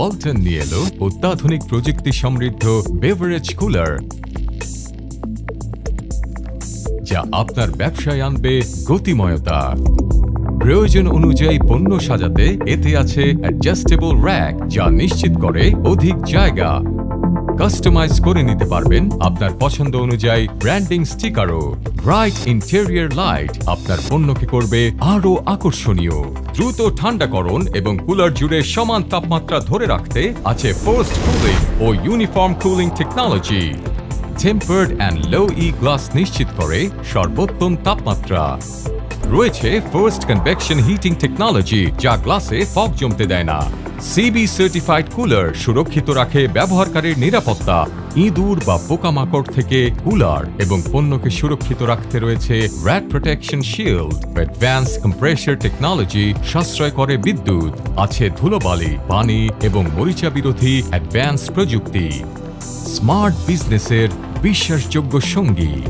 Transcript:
ওয়ালটন নিয়ে এলো অত্যাধুনিক প্রযুক্তি সমৃদ্ধ বেভারেজ কুলার যা আপনার ব্যবসায় আনবে গতিময়তা। প্রয়োজন অনুযায়ী পণ্য সাজাতে এতে আছে অ্যাডজাস্টেবল র্যাক যা নিশ্চিত করে অধিক জায়গা। কাস্টমাইজ করে নিতে পারবেন আপনার পছন্দ অনুযায়ী ব্র্যান্ডিং স্টিকারও ব্রাইট ইন্টেরিয়ার লাইট আপনার পণ্যকে করবে আরও আকর্ষণীয়। দ্রুত ঠান্ডাকরণ এবং কুলার জুড়ে সমান তাপমাত্রা ধরে রাখতে আছে forced cooling O uniform cooling technology tempered and low E glass নিশ্চিত করে সর্বোত্তম তাপমাত্রা। রয়েছে ফার্স্ট কনভেকশন হিটিং টেকনোলজি যা গ্লাসে ফগ জমতে দেয় না। সিবি সার্টিফাইড কুলার সুরক্ষিত রাখে ব্যবহারকারীর নিরাপত্তা। ইঁদুর বা পোকামাকড় থেকে কুলার এবং পণ্যকে সুরক্ষিত রাখতে রয়েছে rat protection shield advance compressor technology সাশ্রয় করে বিদ্যুৎ, আছে ধুলোবালি, পানি এবং মরিচা বিরোধী অ্যাডভান্স প্রযুক্তি। স্মার্ট বিজনেসের বিশ্বাসযোগ্য সঙ্গী।